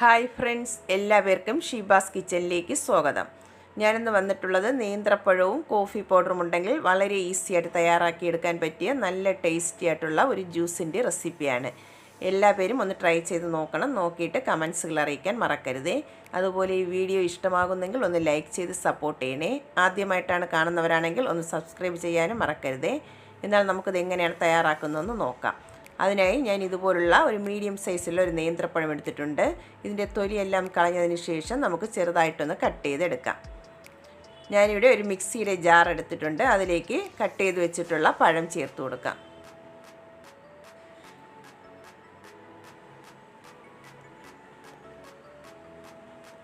Hi friends എല്ലാവർക്കും ഷീബാസ് കിച്ചണിലേക്ക് സ്വാഗതം. ഞാനിന്ന് വന്നിട്ടുള്ളത് നേന്ത്രപ്പഴവും കോഫി പൗഡറും ഉണ്ടെങ്കിൽ വളരെ ഈസി ആയിട്ട് തയ്യാറാക്കിയെടുക്കാൻ പറ്റിയ നല്ല ടേസ്റ്റി ആയിട്ടുള്ള ഒരു ജ്യൂസിന്റെ റെസിപ്പിയാണ്. എല്ലാ പേരും ഒന്ന് ട്രൈ ചെയ്ത് നോക്കണം. നോക്കിയിട്ട് കമൻസുകൾ അറിയിക്കാൻ മറക്കരുതേ. അതുപോലെ ഈ വീഡിയോ ഇഷ്ടമാകുന്നെങ്കിൽ ഒന്ന് ലൈക്ക് ചെയ്ത് സപ്പോർട്ട് ചെയ്യണേ. ആദ്യമായിട്ടാണ് കാണുന്നവരാണെങ്കിൽ ഒന്ന് സബ്സ്ക്രൈബ് ചെയ്യാനും മറക്കരുതേ. എന്നാൽ നമുക്കിത് എങ്ങനെയാണ് തയ്യാറാക്കുന്നതെന്ന് നോക്കാം. അതിനായി ഞാൻ ഇതുപോലുള്ള ഒരു മീഡിയം സൈസിലുള്ള ഒരു നേന്ത്രപ്പഴം എടുത്തിട്ടുണ്ട്. ഇതിന്റെ തൊലിയെല്ലാം കളഞ്ഞതിന് ശേഷം നമുക്ക് ചെറുതായിട്ടൊന്ന് കട്ട് ചെയ്തെടുക്കാം. ഞാനിവിടെ ഒരു മിക്സിയുടെ ജാർ എടുത്തിട്ടുണ്ട്. അതിലേക്ക് കട്ട് ചെയ്ത് വെച്ചിട്ടുള്ള പഴം ചേർത്ത് കൊടുക്കാം.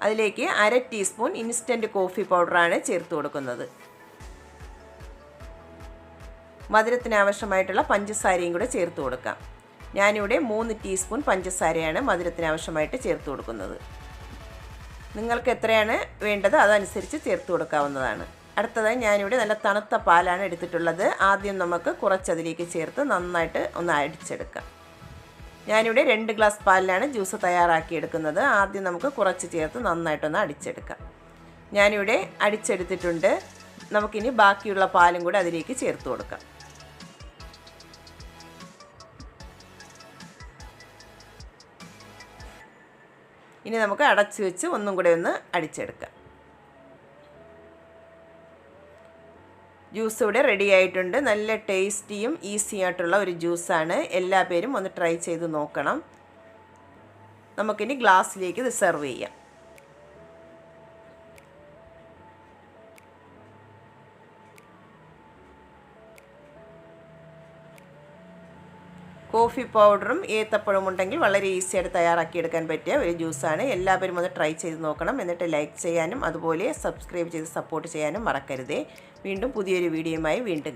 അതിലേക്ക് അര ടീസ്പൂൺ ഇൻസ്റ്റന്റ് കോഫി പൗഡറാണ് ചേർത്ത് കൊടുക്കുന്നത്. മധുരത്തിന് ആവശ്യമായിട്ടുള്ള പഞ്ചസാരയും കൂടെ ചേർത്ത് കൊടുക്കാം. ഞാനിവിടെ മൂന്ന് ടീസ്പൂൺ പഞ്ചസാരയാണ് മധുരത്തിന് ആവശ്യമായിട്ട് ചേർത്ത് കൊടുക്കുന്നത്. നിങ്ങൾക്ക് എത്രയാണ് വേണ്ടത് അതനുസരിച്ച് ചേർത്ത് കൊടുക്കാവുന്നതാണ്. അടുത്തതായി ഞാനിവിടെ നല്ല തണുത്ത പാലാണ് എടുത്തിട്ടുള്ളത്. ആദ്യം നമുക്ക് കുറച്ചതിലേക്ക് ചേർത്ത് നന്നായിട്ട് ഒന്ന് അടിച്ചെടുക്കാം. ഞാനിവിടെ രണ്ട് ഗ്ലാസ് പാലിലാണ് ജ്യൂസ് തയ്യാറാക്കിയെടുക്കുന്നത് ആദ്യം നമുക്ക് കുറച്ച് ചേർത്ത് നന്നായിട്ടൊന്ന് അടിച്ചെടുക്കാം. ഞാനിവിടെ അടിച്ചെടുത്തിട്ടുണ്ട്. നമുക്കിനി ബാക്കിയുള്ള പാലും കൂടെ അതിലേക്ക് ചേർത്ത് കൊടുക്കാം. ഇനി നമുക്ക് അടച്ചു വെച്ച് ഒന്നും കൂടെ ഒന്ന് അടിച്ചെടുക്കാം. ജ്യൂസ് ഇവിടെ റെഡി ആയിട്ടുണ്ട്. നല്ല ടേസ്റ്റിയും ഈസി ആയിട്ടുള്ള ഒരു ജ്യൂസാണ് എല്ലാ പേരും ഒന്ന് ട്രൈ ചെയ്ത് നോക്കണം. നമുക്കിനി ഗ്ലാസ്സിലേക്ക് ഇത് സെർവ് ചെയ്യാം. കോഫി പൗഡറും ഏത്തപ്പഴവും ഉണ്ടെങ്കിൽ വളരെ ഈസി ആയിട്ട് തയ്യാറാക്കിയെടുക്കാൻ പറ്റിയ ഒരു ജ്യൂസാണ്. എല്ലാവരും ഒന്ന് ട്രൈ ചെയ്ത് നോക്കണം. എന്നിട്ട് ലൈക്ക് ചെയ്യാനും അതുപോലെ സബ്സ്ക്രൈബ് ചെയ്ത് സപ്പോർട്ട് ചെയ്യാനും മറക്കരുതേ. വീണ്ടും പുതിയൊരു വീഡിയോയുമായി വീണ്ടും